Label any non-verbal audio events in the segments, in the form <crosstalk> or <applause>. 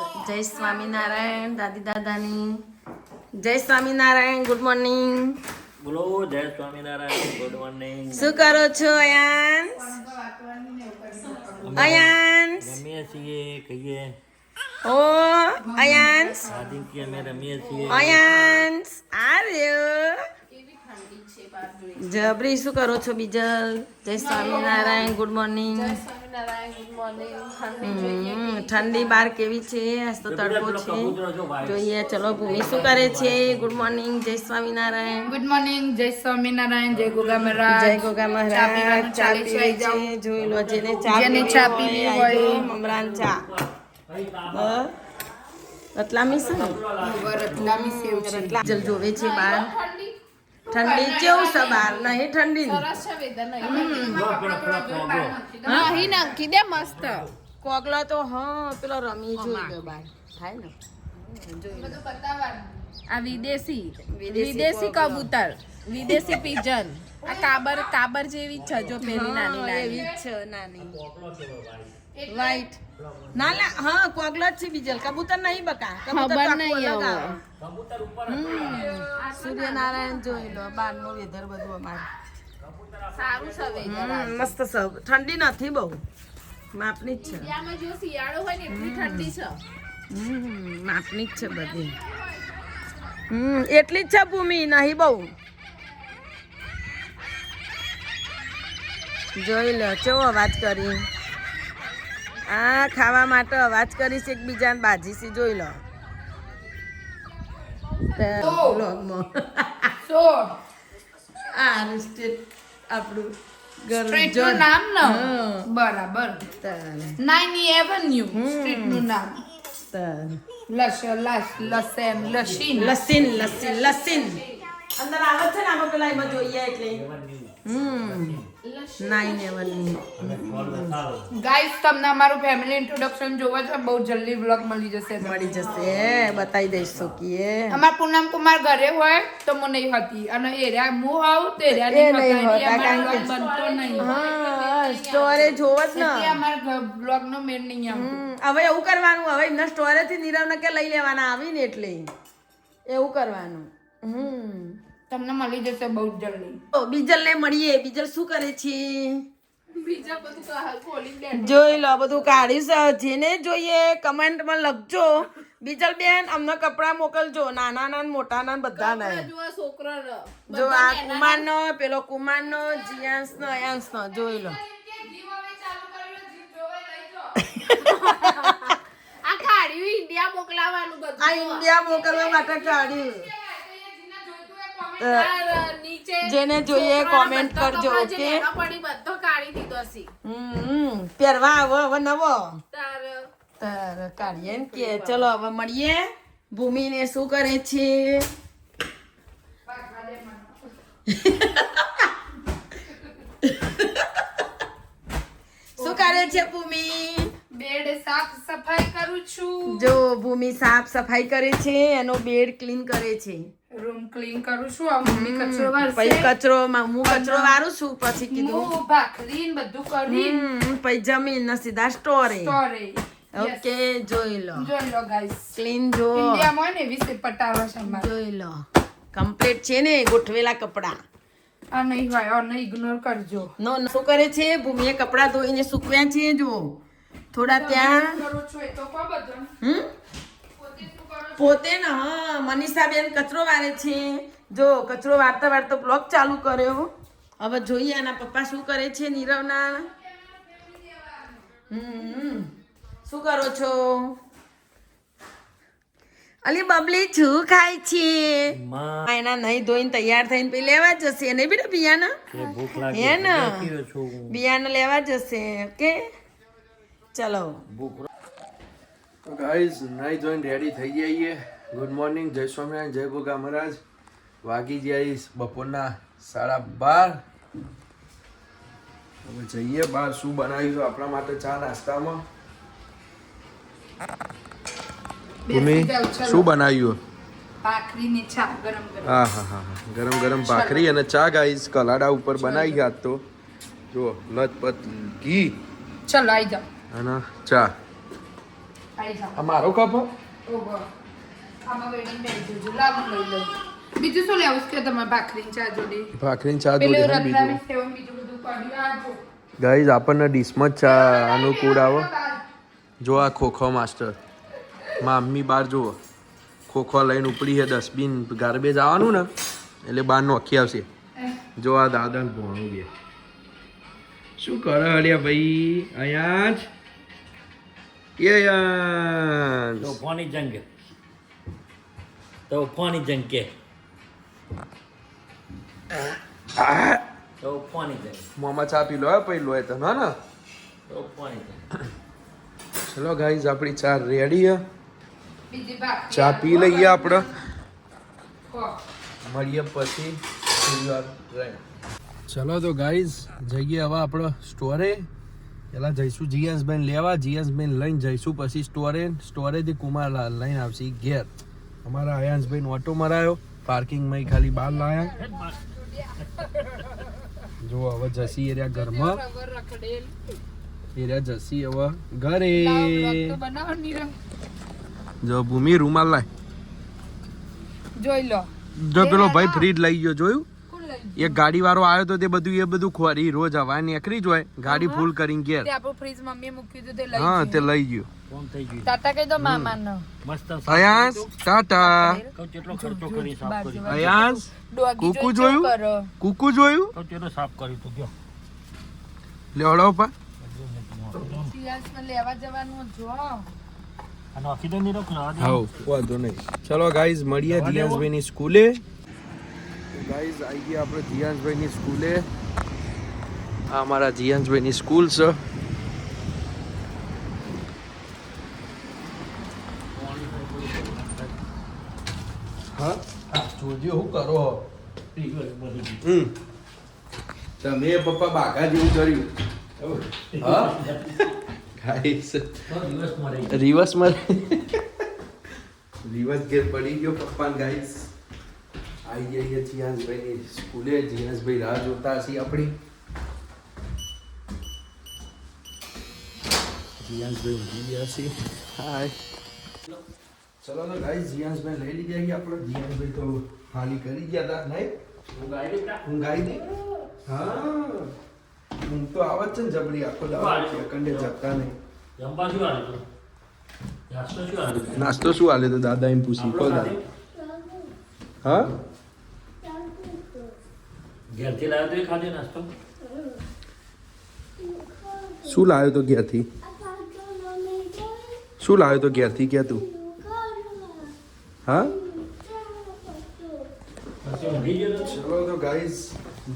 જય સ્વામિનારાયણ દાદી દાદાની. જય સ્વામિનારાયણ ગુડ મોર્નિંગ બોલો જય સ્વામિનારાયણ ગુડ મોર્નિંગ શું કરો છો અયાન અયાન્સ રમીએ છીએ કહીએ. ઓ અયાન્સ આદિત્ય અમે રમીએ છીએ. અયાન્સ આર્ય? જબરી શું કરો છો બીજલ? જય સ્વામિનારાયણ ગુડ મોર્નિંગ ઠંડી બાર કેવી છે? તો તડકો છે. જોઈએ ચલો ભૂમિ શું કરે છે? ગુડ મોર્નિંગ જય સ્વામિનારાયણ. ગુડ મોર્નિંગ જય સ્વામિનારાયણ જય ગોગા મહારાજ. જય ગોગા મહારાજ ચા પીવે છે જોઈ લો જેને ચા જેને ચા હોય, પીવી હોય. મમરાન ચા? રતલામી છે? રતલામી છે. રતલા જલ જોવે છે બાર. ઠંડી કેવું છે બાર નહીં ઠંડી ને? અહીં નાખી દે મસ્ત. કોગલા તો હા પેલો રમી જોઈ બાર. થાય ને. આ વિદેશી વિદેશી કબૂતર વિદેશી પિજન આ કાબર કાબર જેવી જ છે જો પેલી નાની હા, એવી નાની જ છે નાની. વ્હાઈટ ના ના હા કોગલટ જ છે બીજલ. કબૂતર નહીં બકા. કબૂતર નહીં આવે. કબૂતર ઉપર સૂર્યનારાયણ જોઈ લો બારનો વેધર બધું અમારે. સારું છે મસ્ત છે. ઠંડી નથી બહુ. માપની જ છે. ઇન્ડિયામાં જો શિયાળો હોય ને એટલી ઠંડી છે. હમ, માપની જ છે બધી. હમ એટલી જ છે ભૂમિ નહીં બહુ. જોઈ લો કેવો અવાજ કરી. આ ખાવા માટે અવાજ કરીશ એકબીજાને બાજીસી જોઈ લો. તે આ સ્ટેટ આપણું ઘર સ્ટ્રીટ જો- નું નામ ને. બરાબર. નાઇની એવન્યુ સ્ટ્રીટનું નામ. લશ લશ લસેન લશીન લસીન લસીન લસીન. અંદર આવે છે ને આમાં પેલા એમાં જોઈએ એટલે. હમ. ગાઈસ તમને અમારું ફેમિલી ઇન્ટ્રોડક્શન જોવા છે બહુ જલ્દી વ્લોગ મળી જશે. મળી જશે. બતાવી દઈશું કે અમાર પૂનમ કુમાર ઘરે હોય તો હું નહીં હતી. અને એરિયા હું આવું તો એરિયા નહીં નહીં હોતા, કારણ કે- બનતો નહીં. હા સ્ટોરેજ હોવ જ ને. અમારા બ્લોગ નો નહીં આવતો. હવે એવું કરવાનું હવે એમના સ્ટોરે થી નીરવને કે લઈ લેવાના આવીને એટલે. એવું કરવાનું. હમ. તમને મળી જશે બહુ જલ્દી. બીજલ ને મળીએ. બીજલ શું કરે છે? બીજા બધું ખોલી જોઈ લો બધું કાઢ્યું છે. જેને જોઈએ કમેન્ટમાં લખજો. બીજલ બેન અમને કપડા મોકલજો. નાના ના મોટા ના બધા ના જો આ કુમાર નો પેલો કુમાર નો જીયાંશ નો અયાંશ નો જોઈ લો. આ ઇન્ડિયા મોકલાવાનું બધું. આ ઇન્ડિયા મોકલવા માટે કાઢ્યું. જેને જોઈએ કોમેન્ટ કરજો ઓકે? પડી બધો કાઢી દીધો સી હમ પહેરવા આવો હવે નવો. તાર તાર કાઢીએ ને કે ચલો હવે મળીએ. ભૂમિને શું કરે છે? <laughs> શું કરે છે ભૂમિ? બેડ સાફ સફાઈ કરું છું. જો ભૂમિ સાફ સફાઈ કરે છે એનો બેડ ક્લીન કરે છે. રૂમ ક્લીન કરું છું આ મમ્મી કચરો પછી કચરો માં હું કચરો વાળું છું પછી કીધું. હું ભાખરી ને બધું કરી પછી જમીન ને સીધા સ્ટોરે સ્ટોરે ઓકે જોઈ લો. જોઈ લો ગાઈસ ક્લીન જો. ઇન્ડિયામાં ને વિશે પટાવા છે જોઈ લો. કમ્પ્લીટ છે ને ગોઠવેલા કપડા. આ નહીં હોય આ નહીં ઇગ્નોર કરજો. નો નો. શું કરે છે? ભૂમિએ કપડા ધોઈને સૂકવ્યા છે જો થોડા ત્યાં. કરો છો એ તો કહો બધું હમ? પોતે ને હા મનીષાબેન કચરો વારે છે. જો કચરો વારતા વારતા બ્લોગ ચાલુ કર્યો. હવે જોઈએ એના પપ્પા શું કરે છે નીરવના. હમ શું કરો છો? અલી બબલી શું ખાય છે? એના નહીં ધોઈને તૈયાર થઈને પછી લેવા જશે. એને બેટા બિયાના હે ને? બિયાના બિયાને લેવા જશે. ઓકે ચલો. તો ગાઈઝ નાઈ ધોઈને રેડી થઈ જઈએ ગુડ મોર્નિંગ જય સ્વામિનારાયણ જય ભોગા મહારાજ. વાગી જાય બપોરના સાડા બાર. હવે જઈએ બાર શું બનાવ્યું છે આપણા માટે ચા નાસ્તામાં. ભૂમિ શું બનાવ્યું? હા હા હા હા. ગરમ ગરમ ભાખરી અને ચા ગાઈઝ કલાડા ઉપર બનાવી ગયા તો. જો લથપથ ઘી. ચલો આવી જાઓ. અને ચા. આ મારો કપ બીજું શું લેવું? છે તમારે ભાખરી ચા જોડે? ભાખરીની ચા પેલું જોડે બીજું? ગાઈઝ આપણને ડીશમાં જ. ચા અનુકૂળ આવે. જો આ ખોખો માસ્ટર. મમ્મી બાર જુઓ. ખોખો લઈને ઉપડી છે ડસ્ટબિન ગાર્બેજ આવવાનું ને એટલે બહાર નોખી આવશે. જો આ દાદા ને ભોણું બે શું કરે અડ્યા ભાઈ? અહીંયા જ? એ યાર તોફાની જંગ. તોફાની જંગ કે. તોફાની જંગ. મોમાં ચા પી લો હે પછી લોય તો ના? ને તોફાની જંગ. ચલો ગાઈઝ આપણી ચા રેડી હે? ચા પી લઈએ આપણે? મળીએ પછી. ચલો તો ગાઈઝ જઈએ હવે આપણે સ્ટોરે પેલા જઈશું જીએસભાઈ લેવા જીએસભાઈ લઈને જઈશું પછી સ્ટોરે સ્ટોરેજ કુમારલાલ લઈને આવશે ઘેર. અમારા અયાંશભાઈ ઓટો મરાયો પાર્કિંગમાં ખાલી બહાર લાયા. જો હવે જસી એરિયા ઘરમાં. એરિયા જસી હવે ઘરે. જો ભૂમિ રૂમાલ લાય. જોઈ લો. જો પેલો ભાઈ ફ્રીજ લઈ ગયો જોયું? એક ગાડી વાળો આવ્યો તો તે બધું એ બધું ખોરી રોજ હવા નીકળી જ હોય. ગાડી ફૂલ કરીને ઘેર. આપણું ફ્રીજ મમ્મીએ મૂક્યું હતું તે લઈ હા તે લઈ ગયો. કોમ થઈ ગયું. ટાટા કહી દો મામાનો. મસ્ત અયાંશ ટાટા કેટલો ખર્ચો કરી સાફ કર્યું અયાંશ કુકુ જોયું? કરો? કુકુ જોયું? સાફ તું ગયો. લેવડો પા. લેવા જવાનું જો. આ નાખી દો ની રખ ના હાઉ. વાંધો નહીં. ચલો ગાઈઝ મળીએ દિયાસભાઈ ની સ્કૂલે. ગાઈઝ આવી ગયા આપણે જીયાંશભાઈ ની સ્કૂલે. આ અમારા જીયાંશભાઈની સ્કૂલ છે. જોજો હું કરો? હમ. તમે પપ્પા બાઘા જેવું કર્યું હા? ગાઈઝ દિવસ રિવર્સ ગેર પડી ગયો પપ્પા ગાઈસ આવી ગયા જીયાસભાઈ ની સ્કૂલે. જીયાસભાઈ રાહ જોતા હશે આપણી. જીયાસભાઈ ઊંઘી ગયા છે. હાય. ચલો તો ગાઈ જીયાસભાઈ લઈ લીધા ગયા આપણે. જીયાસભાઈ તો હાલી કરી ગયા હતા. નહીં? હું ગાઈ દે હા હું. તો આવત છે ને જબરી આખો દાવા સેકન્ડે જપતા નહીં. જમવા શું આવે નાસ્તો શું આવ્યું નાસ્તો શું હાલે તો દાદા એમ પૂછી કહો દાદા. હા? ઘેરથી લાવ્યો તો ખાધો નાસ્તો? શું લાવ્યો તો ઘેરથી? શું લાવ્યો તો ઘેરથી? કે તું? હા? તો? ચલો તો ગાઈસ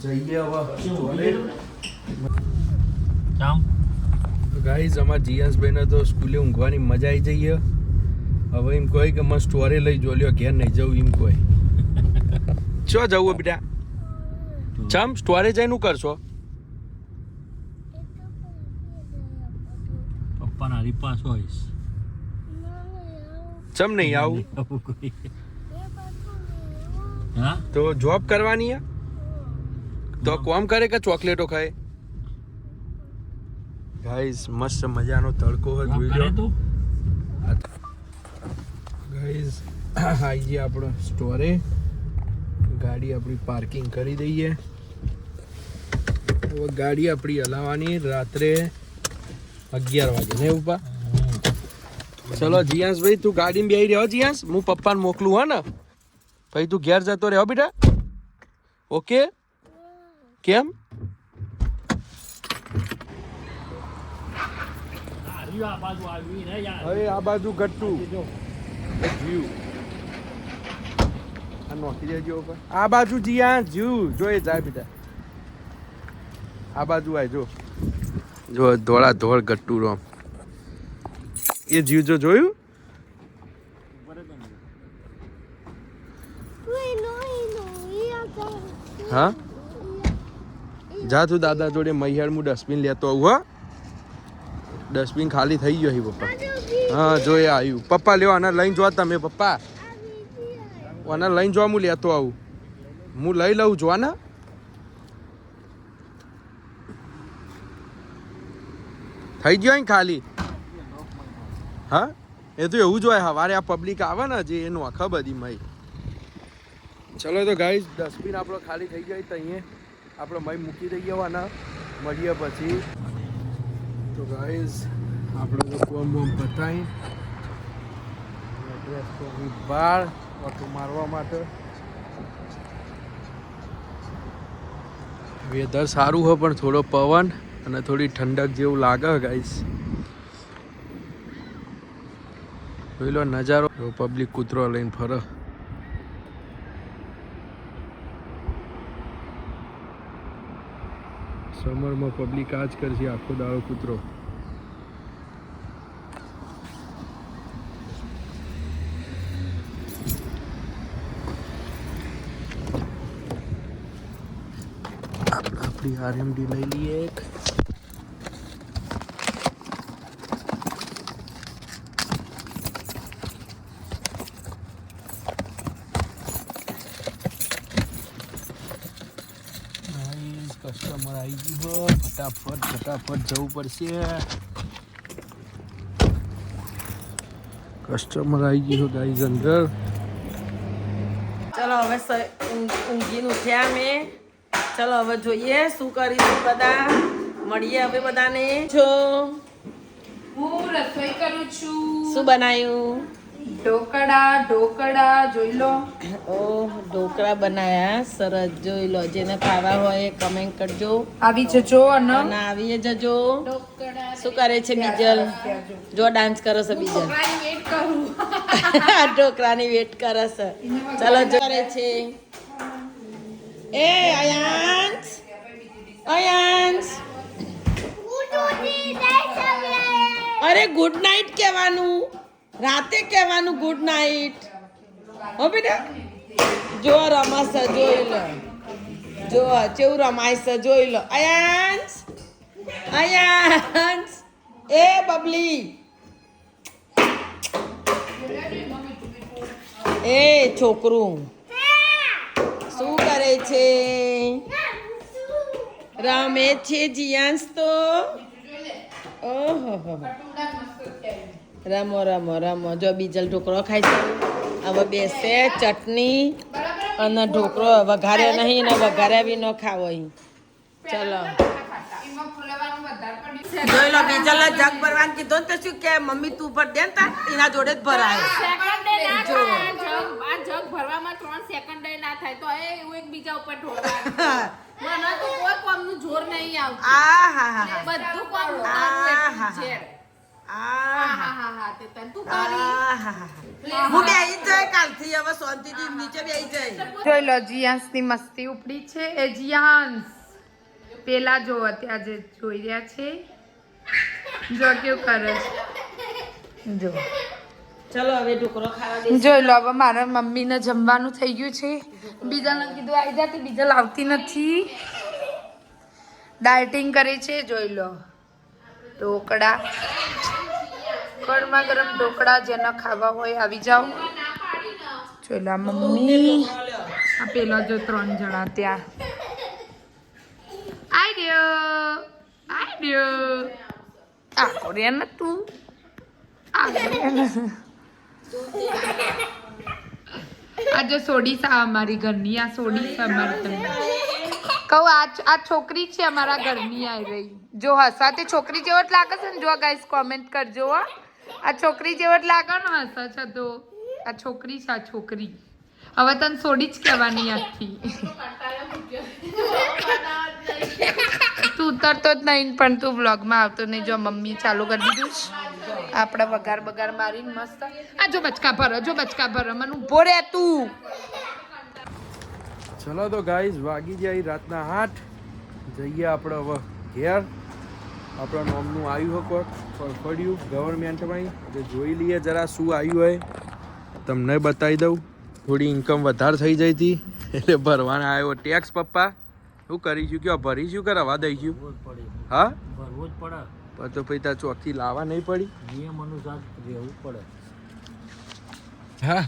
જઈએ હવે તો? અમાર જીયાસભાઈને તો સ્કૂલે ઊંઘવાની મજા આવી જઈએ. હવે એમ કહે કે મસ્ત સ્ટોરે લઈ જો લ્યો ઘેર નહીં જવું એમ કહે. <laughs> ચો જવું બેટા? ચમ સ્ટોરે એનું કરશો? પપ્પાના હરીપાસ હોઈશ. ચમ નહીં આવું? તો જોબ કરવાની હે? તો કોમ કરે કે ચોકલેટો ખાય? ગાઈસ મસ્ત મજાનો તડકો જોઈ લો તું. ગાઈસ આઈ આપણો સ્ટોરે ગાડી આપણી પાર્કિંગ કરી દઈએ. હવે ગાડી આપણી હલાવવાની રાત્રે અગિયાર વાગે. ને ઉપા ચલો જીયાસ ભાઈ તું ગાડીમાં બેહી રહ્યો જીયાસ હું પપ્પાને મોકલું, હા ને? ભાઈ, તું ઘેર જતો રહ્યો બેટા. ઓકે? કેમ? હવે આ બાજુ ગટ્ટુ. આ બાજુ જીયા જીવ જોઈ જાય, બેટા. આ બાજુ આય જો. જો ધોળા ધોળ ગટ્ટુ રોમ એ જીવ જો જોયું? હા? જા તું દાદા જોડે મૈયાળ હું ડસ્ટબિન લેતો આવું હા. ડસ્ટબિન ખાલી થઈ ગયો હી પપ્પા. હા જો એ આવ્યું પપ્પા લેવા આના લઈને જોવા તમે પપ્પા. આના લઈને જોવા હું લેતો આવું. હું લઈ લઉં જો થઈ ગયો અહીં ખાલી. હા? એ તો એવું જ હોય, સવારે આ પબ્લિક આવે ને જે એનું આખા બધી મય. ચલો તો ગાઈઝ ડસ્ટબિન આપણો ખાલી થઈ જાય તો અહીંયા આપણો મય મૂકી દઈએ આના મળીએ પછી. તો ગાઈઝ આપણે તો કોમ બોમ પતાવી બહાર ઓટો મારવા માટે. વેધર સારું હોય પણ થોડો પવન. અને થોડી ઠંડક જેવું લાગે ગાઈસ જોઈ લો નજારો. પબ્લિક કૂતરો લઈને ફરે. સમરમાં પબ્લિક આ જ કરશે આખો દાડો કૂતરો. આપણી આરએમડી લઈ લઈએ એક નાઈસ કસ્ટમર આવી ગયું હો ફટાફટ ફટાફટ જવું પડશે. કસ્ટમર આવી ગયો ગાઈઝ અંદર. ચલો હવે ઊંઘીને ઉઠ્યા અમે. ચલો હવે જોઈએ શું કરીશું બધા. મળીએ હવે બધાને. જો. હું રસોઈ કરું છું. શું બનાવ્યું ઢોકળા ઢોકળા જોઈ લો. ઓહ ઢોકળા બનાયા. સરસ જોઈ લો. જેને ખાવા હોય કમેન્ટ કરજો. આવી જજો અને આવી જજો. શું કરે છે બીજલ? જો ડાન્સ કરે છે બીજલ. ઢોકળાની વેટ <laughs> કરે. છે. ચલો જો કરે છે. એ અયાંશ અયાંશ અરે ગુડ નાઇટ કહેવાનું. રાતે કહેવાનું ગુડ નાઇટ હો બેટા? જો રમાશે જોઈ લો. જો ચેવું રમાય જોઈ લો. અયાંશ અયાંશ એ બબલી. એ છોકરું. શું કરે છે? રમે છે જીયાંશ તો? ઓહો રમો રમો રમો. જો બીજલ ઢોકળો ખાય છે. હવે બેસે ચટણી અને ઢોકળો. વઘારે નહીં ને વઘારે બી ન ખાવો ચલો. જોઈ લો બીજલ જગ ભરવાનું કીધું ને તો શું કે મમ્મી તું ભર દે ને એના જોડે જ ભરાય. જો. આ જગ ભરવામાં ત્રણ સેકન્ડ ના થાય. તો એ એવું એકબીજા ઉપર ઢોળવાનું મને તો કોઈ કોમનું જોર નહીં આવતું. આ હા હા બધું કોમ આહાહા. જોઈ લો જીયાંશની મસ્તી ઉપડી છે. એ જીયાંશ પેલા જો ત્યાં જે જોઈ રહ્યા છે. જો કેવું કરે જો. ચલો હવે ઢોકળો ખાવા દે જોઈ લો હવે મારા મમ્મીને જમવાનું થઈ ગયું છે. બીજાને કીધું આવી જાતી બીજા લાવતી નથી. ડાયટિંગ કરે છે જોઈ લો. ઢોકળા. ગરમા ગરમ ઢોકળા જેને ખાવા હોય આવી જાઓ. ચોલા મમ્મી. આ પેલા જો ત્રણ જણા ત્યાં. આઈ ગયો આઈ ગયો આ કોરિયા તું આ આ જો સોડી સા અમારી ઘરની, આ સોડી સા અમારી ઘરની. કહું, આ આ છોકરી છે અમારા ઘરની આવી રહી. જો હસા તે છોકરી જેવો જ લાગે છે ને, જો ગાઈસ કોમેન્ટ કરજો હો. આ છોકરી જેવો જ લાગે ને હસા છે તો આ છોકરી છે, આ છોકરી. હવે તને સોડી જ કહેવાની આખી તું ઉતરતો જ નહીં પણ તું વ્લોગમાં આવતો નહીં. જો મમ્મી ચાલુ કરી દીધું છે. આપણે વગાર બગાર મારીને મસ્ત. આ જો બચકા ભરો, જો બચકા ભરો. મને ઊભો રે તું. ચલો તો ગાઈઝ વાગી જાય રાતના આઠ. જઈએ આપણે હવે ઘેર. આપણા નોમનું આવ્યું હોય પડ્યું ગવર્મેન્ટમાં એટલે જોઈ લઈએ જરા શું આવ્યું હોય તમને બતાવી દઉં. થોડી ઇન્કમ વધારે થઈ જઈ હતી એટલે ભરવાના આવ્યો ટેક્સ પપ્પા. શું કરીશું કયો? ભરીશું કે રવા દઈશું જ હા? ભરવું જ પડે. તો પછી ત્યાં ચોકથી લાવવા નહીં પડી. નિયમ અનુસાર રહેવું પડે. હા.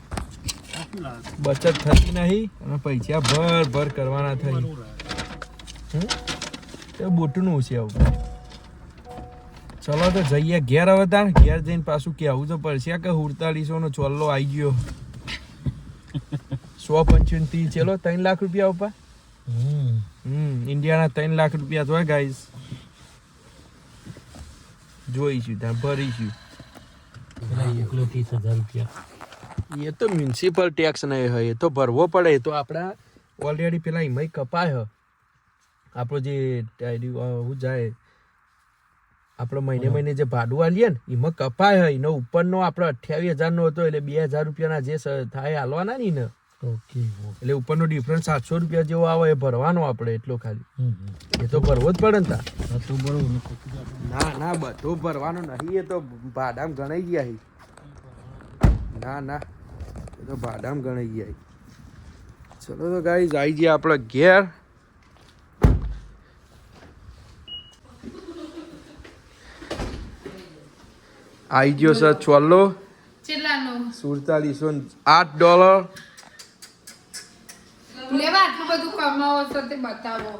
બચત થતી નહીં અને પૈસા ભર ભર કરવાના થઈ. બોટનું છે આવું. ચલો તો જઈએ ઘેર હવે તાણ ઘેર જઈને પાછું કહેવું તો પડશે કે હુડતાલીસો નો ચોલ્લો આવી ગયો. <laughs> સો પંચોતેર ચલો ત્રણ લાખ રૂપિયા ઉપર હમ. ઇન્ડિયાના ત્રણ લાખ રૂપિયા જોય ગાઈસ જોઈશું ત્યાં ભરીશું. ત્રીસ હજાર રૂપિયા. એ તો મ્યુનિસિપલ ટેક્સ નહીં હોય એ તો ભરવો પડે તો આપણા ઓલરેડી પેલા એમાંય કપાય હ. આપણો જે હું જાય આપણે મહિને મહિને જે ભાડું આલીએ ને એમાં કપાય હ. એનો ઉપરનો આપણે અઠ્યાવીસ હજારનો હતો એટલે બે હજાર રૂપિયાના જે થાય હાલવાના નહીં ને ઓકે એટલે ઉપરનો ડિફરન્સ સાતસો રૂપિયા જેવો આવે એ ભરવાનો આપણે એટલો ખાલી. એ તો ભરવો જ પડે ને તા. ને ના ના બધો ભરવાનો નહીં એ તો ભાડામ ગણાઈ ગયા હી. ના ના એ તો ભાડામ ગણાઈ ગયા. ચલો તો ગાઈ આવી જઈએ આપણે ઘેર. આવી ગયો સર છોલ્લો. સુડતાલીસો આઠ ડોલર. કમાવો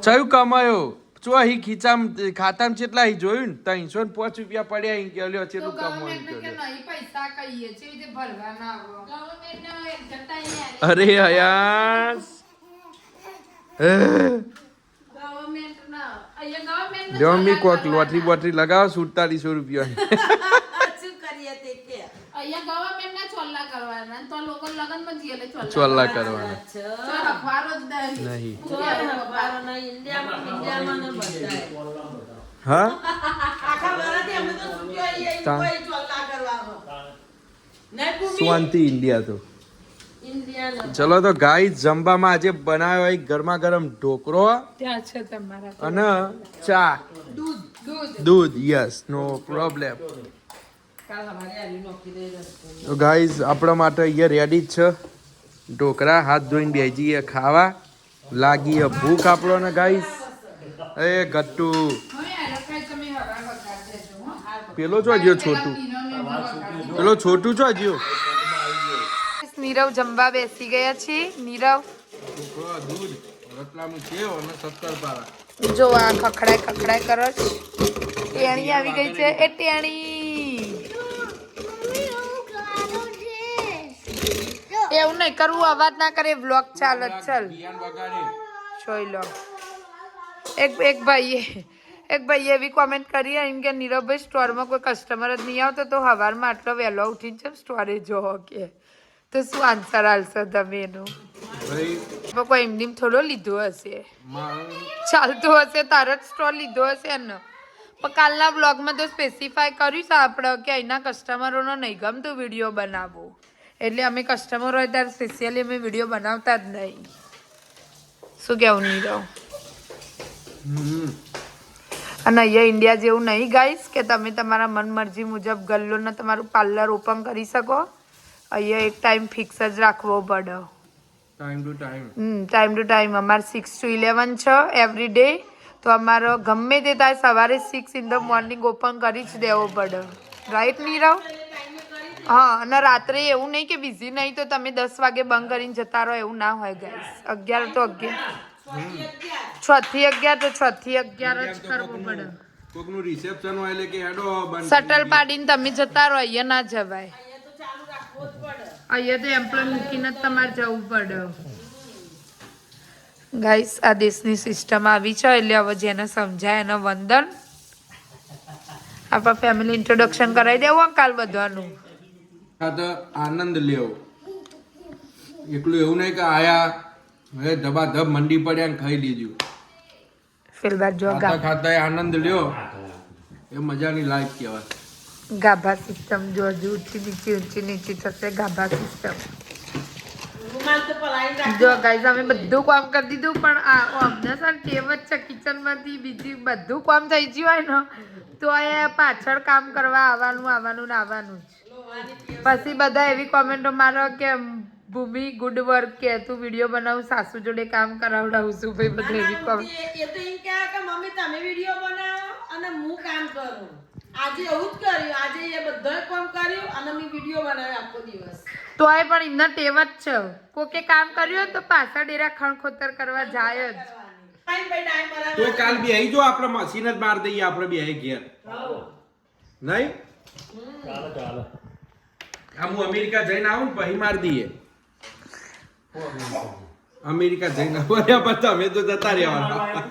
ચયું કમાયો? ચો અહીં ખીચામ ખાતામાં કેટલા અહીં જોયું ને ત્રણસો ને પાંચ રૂપિયા પડ્યા અહીં કે લ્યો ચેટલું કમાયું ગવર્મેન્ટને કે નહીં પૈસા કહીએ? છે રીતે ભરવાના આવો. ગવર્મેન્ટને જતા અહીંયા અરે હયાસ. મી કોક લોટરી બોટરી લગાવો સુડતાલીસો રૂપિયા <laughs> કે. અહીંયા ચોલ્લા કરવાના તો લોકો ચોલ્લા કરવાના. અખબારો જ નહીં. નહીં. ઇન્ડિયામાં ઇન્ડિયામાં ને બધાય. હા? આખા વર્ષથી અમે તો શું જોઈએ, કોઈ ચોલ્લા કરવાનો. નહીં ઇન્ડિયા તો. ઇન્ડિયાનો. ચલો તો ગાઈ જમવામાં આજે બનાવ્યો એક ગરમા ગરમ ઢોકરો ત્યાં છે તમારા. અને ચા. દૂધ. દૂધ. યસ નો પ્રોબ્લેમ તો ગાઈઝ આપણા માટે અહીંયા રેડી જ છે. ઢોકળા, હાથ ધોઈને બેસીએ ખાવા. લાગી ભૂખ આપણો ને ગાઈઝ એ ગટ્ટુ. પેલો છો જ્યો છોટું. પેલો છોટું છો ગયો નીરવ જમવા બેસી ગયા છે. નીરવ. જો આ ખખડાય ખખડાય કરો ટેણી આવી ગઈ છે. એ ટેણી. એવું નહીં કરવું અવાજ ના કરે વ્લોગ ચાલે ચાલ. જોઈ લો. એક એક ભાઈએ એક ભાઈએ એવી કોમેન્ટ કરી એમ કે નીરવભાઈ સ્ટોરમાં કોઈ કસ્ટમર જ નહીં આવતો તો સવારમાં આટલો વહેલો ઉઠીને છે સ્ટોરે જોવો કે? તો શું આન્સર આવશે તમે એનું? કોઈ એમ નેમ એમની થોડો લીધો હશે. ચાલતું હશે તારો જ સ્ટોર લીધો હશે એનો. પણ કાલના બ્લોગમાં તો સ્પેસિફાય કર્યું છે આપણે કે અહીંના કસ્ટમરોનો નહીં ગમતું વીડિયો બનાવવો. એટલે અમે કસ્ટમર હોય ત્યારે સ્પેશિયલી અમે વીડિયો બનાવતા જ નહીં. શું કહેવું નીરવ? અને અહીંયા ઇન્ડિયા જેવું નહીં ગાઈશ કે તમે તમારા મન મરજી મુજબ ગલ્લોને તમારું પાર્લર ઓપન કરી શકો. અહીંયા એક ટાઈમ ફિક્સ જ રાખવો પડે. ટાઈમ ટુ ટાઈમ હમ ટાઈમ ટુ ટાઈમ અમારે સિક્સ ટુ ઇલેવન છે એવરી ડે તો અમારો ગમે તે થાય સવારે six in the morning open કરી જ દેવો પડે. રાઈટ નીરવ? હા અને રાત્રે એવું નહીં કે બિઝી નહીં તો તમે દસ વાગે બંધ કરીને જતા રહો એવું ના હોય ગાઈસ અગિયાર તો અગિયાર. છ થી અગિયાર તો છ થી અગિયાર જ કરવું પડે. કોકનું રિસેપ્શન હોય એટલે કે હેડો શટલ પાડીને તમે જતા રહો અહીંયા ના જવાય. અહીંયા તો એમ્પ્લોય મૂકીને જ તમારે જવું પડે. ગાઈસ આ દેશની સિસ્ટમ આવી છે એટલે હવે જેને સમજાય એને વંદન. આપણા ફેમિલી ઇન્ટ્રોડક્શન કરાવી દેવું કાલ બધાનું. તો આનંદ લેવો. એટલું એવું નહીં કે આયા હવે ધબાધબ મંડી પડ્યા ને ખાઈ લીધું. ફિલબાર જો ખાતા ખાતા આનંદ લ્યો. એ મજાની લાઈફ કહેવાય. ગાભા સિસ્ટમ જો હજુ ઊંચી નીચી ઊંચી નીચી થશે ગાભા સિસ્ટમ. જો ગાઈઝ અમે બધું કામ કરી દીધું પણ આ અમને ને ટેવ જ છે કિચનમાંથી બીજી બધું કામ થઈ ગયું હોય ને તો એ પાછળ કામ કરવા આવવાનું આવવાનું ને આવવાનું જ. પછી બધા એવી કોમેન્ટો મારો કે ભૂમિ ગુડ વર્ક કે તું વીડિયો બનાવું સાસુ જોડે કામ કરાવડાવું છું. ભાઈ બધા એવી કોમેન્ટ એ તો એમ કે કે મમ્મી તમે વીડિયો બનાવો અને હું કામ કરું. આજે એવું જ કર્યું. આજે એ બધાએ કામ કર્યું અને મેં વીડિયો બનાવ્યો આખો દિવસ. તો એ પણ એમના ટેવ જ છે. કોકે કામ કર્યું હોય તો પાછા ડેરા ખણખોતર કરવા જાય જ. તો કાલ બી આવી જો આપણે મશીન જ માર દઈએ આપણે બી આવી ઘેર. નહીં? ચાલો ચાલે. આમ હું અમેરિકા જઈને આવું ને પછી મારી દઈએ. અમેરિકા જઈને આવું. પછી અમે તો જતા રહેવાના.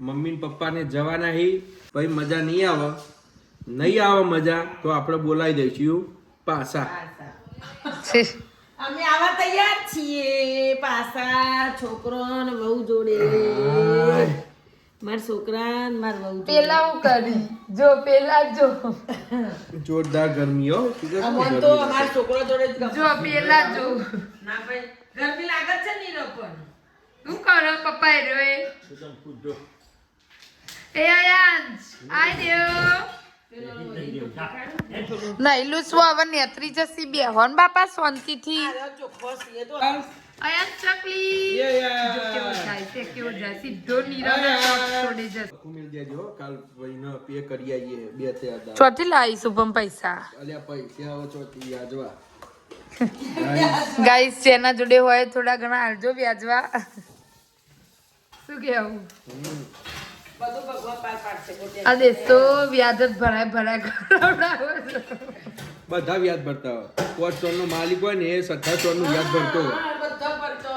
મમ્મી ને પપ્પાને જવાના હી. પછી મજા નહીં આવે. નહીં આવે મજા તો આપણે બોલાવી દઈશું. પાછા અમે આવા તૈયાર છીએ. પાછા છોકરો ને બહુ જોડે. મારા છોકરા મારા વહુ પેલા હું કરી. જો પેલા જો. જોરદાર ગરમી હો. અમોન તો છે. છોકરા જોડે જ જો પેલા જો. ના ભાઈ ગરમી લાગે છે ને લોકોને. શું કરો પપ્પા એ પૂછજો એ આયાંશ આયો નઈલું શું હવે નેત્રી જસી બે હોન બાપા શાંતિથી. આ ચોખ્ખો છે તો આયાંશ ચકલી. યે યે. કેવો જાય છે કેવો જાય સીધો નીરવ છોડી હો, કાલ ભાઈને પે કરી આઈએ બે તે આદા ચોથી લાવી શુભમ પૈસા. અલ્યા પૈસા આવો ચોથી આજવા <laughs> ગાઈસ જેના જોડે હોય થોડા ઘણા આલજો વ્યાજવા. શું કેવું? આ દેશ તો વ્યાજ જ ભરાય ભરાય કરાવડાવે બધા વ્યાજ ભરતા હોય. પોચ ચોર નો માલિક હોય ને એ સત્તા ચોરનું વ્યાજ ભરતો હોય.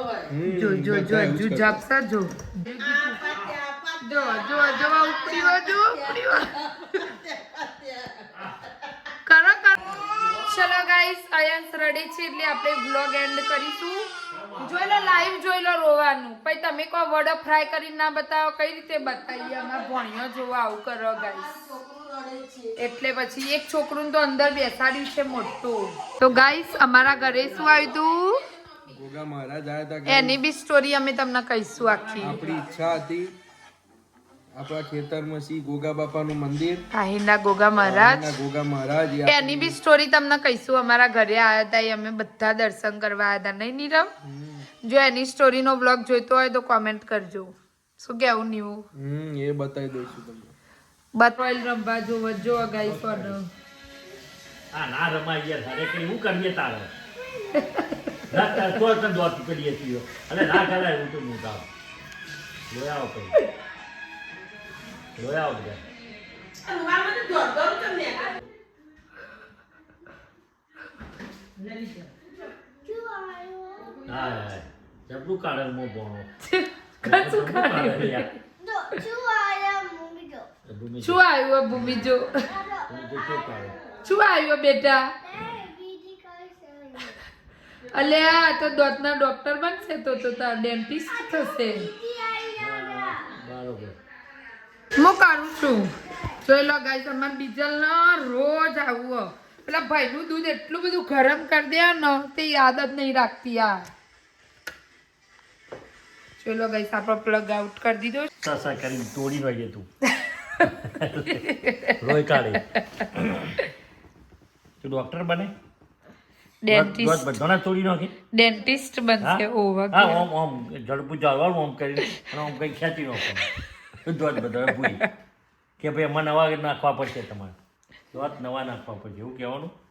હોય. જો જો જો જ. જાપસા જો. જો જો જો ઉપડીઓ જો ઉપડીઓ કરો કરો. ચલો ગાઈસ અયંસ રેડી છે એટલે આપણે વ્લોગ એન્ડ કરીશું. જોઈ લો લાઈવ જોઈ લો રોવાનું. તમે કહો વડો ફ્રાય કરીને ના બતાવો કઈ રીતે બતાવીએ? અમે ભણ્યો જોવા આવું કરો ગાઈસ એટલે પછી એક છોકરું તો અંદર બેસાડ્યું છે મોટું. તો ગાઈસ અમારા ઘરે શું આવ્યું હતું? ગોગા મહારાજ આયા હતા એની બી સ્ટોરી અમે તમને કહીશું આખી. આપણી ઈચ્છા હતી આપણા ખેતરમાં શ્રી ગોગા બાપાનું મંદિર. આહિંદા ગોગા મહારાજ. ગોગા મહારાજ એની બી સ્ટોરી તમને કહીશું અમારા ઘરે આવ્યા હતા એ અમે બધા દર્શન કરવા આવ્યા હતા નહીં નીરવ? જો એની સ્ટોરીનો બ્લોગ જોઈતો હોય તો કોમેન્ટ કરજો. શું કેવું નીવું હમ એ બતાવી દઈશું તમને. બતવાઈલ રમવા જો વજો ગાઈસ સોનો આ ના રમાય યાર તારે કે હું કરીએ તારે? ના તાર તો તને દોત કરીએ છીએ. અને ના કરાય હું તો હું કામ લોયા આવો કઈ. લોયા આવો બધા. આ રૂમાલમાં તો દોડ દોડ તમને. હા હા જબરું કાઢે મો ભણો કશું કાઢે શું આવ્યું ભૂમિ જો શું આવ્યું બેટા અલ્યા તો દોતના ડોક્ટર બનશે તો તો તાર ડેન્ટિસ્ટ થશે. બરોબર. હું કાઢું છું? જોઈ લો ગાય તમારે ડીઝલ ન રોજ આવું. પેલા ભાઈનું દૂધ એટલું બધું ગરમ કરી દે ને તે યાદ જ નહીં રાખતી આ જોઈ લો આપણો પ્લગ આઉટ કરી દીધો સાસા કરીને તોડી વાગે તું. રોય કાઢે. તું ડોક્ટર બને? ડેન્ટિસ્ટ બધાને તોડી નાખી. ડેન્ટિસ્ટ બનશે. ઓવર હા, ઓમ ઓમ ઝડપું ચાલવાનું ઓમ કરીને અને ઓમ કઈ ખેંચી નાખવાનું. દોત બધા ભૂલી. કે ભાઈ એમાં નવા નાખવા પડશે તમારે. દોત નવા નાખવા પડશે એવું કહેવાનું?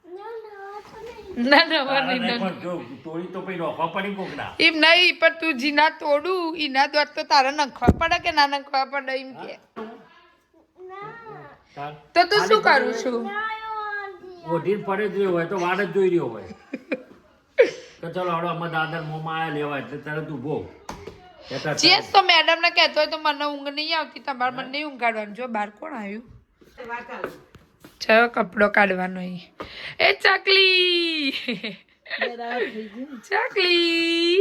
ના ના તારા નહીં, નહીં ના પણ જો તોડી તો પછી નાખવા પડી કોક ના એમ નહીં પણ તું જીના તોડું ઈના દ્વાર તો તારે નખવા પડે કે ના નખવા પડે એમ કે. તો તું શું કરું છું? ઓઢીને પડે જ હોય તો વાડ જ જોઈ રહ્યો હોય. તો ચલો હળો અમારા દાદા મોમાં આયા લેવા એટલે તરત ઊભો. ચેસ તો મેડમ ને કહેતો હોય તો મને ઊંઘ નહીં આવતી તમારે મને નહીં ઊંઘાડવાનું. જો બહાર કોણ આવ્યું? ચલો કપડો કાઢવાનો એ ચકલી! ચકલી!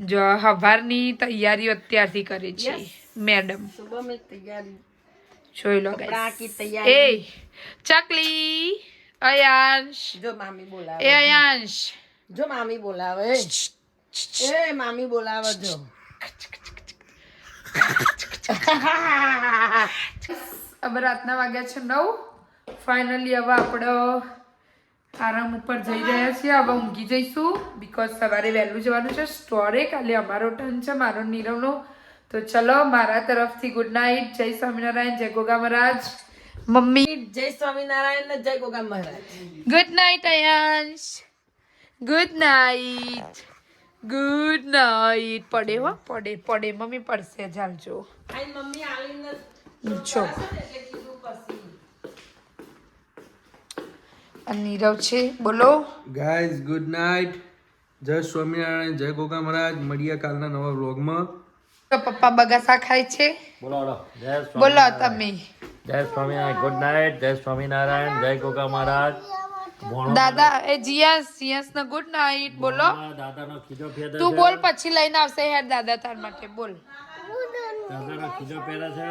જો હવારની તૈયારીઓ અત્યારથી કરે છે મેડમ. જોઈ લો એ ચકલી અયાંશ. જો મામી બોલાવે. એ અયાંશ. જો મામી બોલાવે. એ મામી બોલાવે જો. હવે <laughs> રાતના વાગ્યા છે નવ. ફાઇનલી હવે આપણે આરામ ઉપર જઈ રહ્યા છીએ. હવે ઊંઘી જઈશું બીકોઝ સવારે વહેલું જવાનું છે. સ્ટોરે કાલે અમારો ટર્ન છે મારો નીરવનો. તો ચલો મારા તરફથી ગુડ નાઇટ જય સ્વામિનારાયણ જય ગોગા મહારાજ. મમ્મી. જય સ્વામિનારાયણ ને જય Goga Maharaj. Good night Ayansh good night good night પડે હો પડે પડે. મમ્મી પડશે ચાલજો મમ્મી આવીને છો એટલે કીધું પછી અને નીરવ છે. બોલો. ગાઈઝ ગુડ નાઇટ જય સ્વામિનારાયણ જય ગોગા મહારાજ. મળીએ કાલના નવા વ્લોગમાં. તો પપ્પા બગાસા ખાય છે? બોલો બોલો. જય બોલો. તમે. જય સ્વામિનારાયણ. ગુડ નાઇટ જય સ્વામિનારાયણ. જય ગોગા મહારાજ. દાદા એ જીયાસ જીયાસ ને ગુડ નાઇટ બોલો દાદાનો ખીજો ફેદે તું બોલ પછી લઈને આવશે હેર દાદા તાર માટે. બોલ. દાદાનો ખીજો પહેરે છે.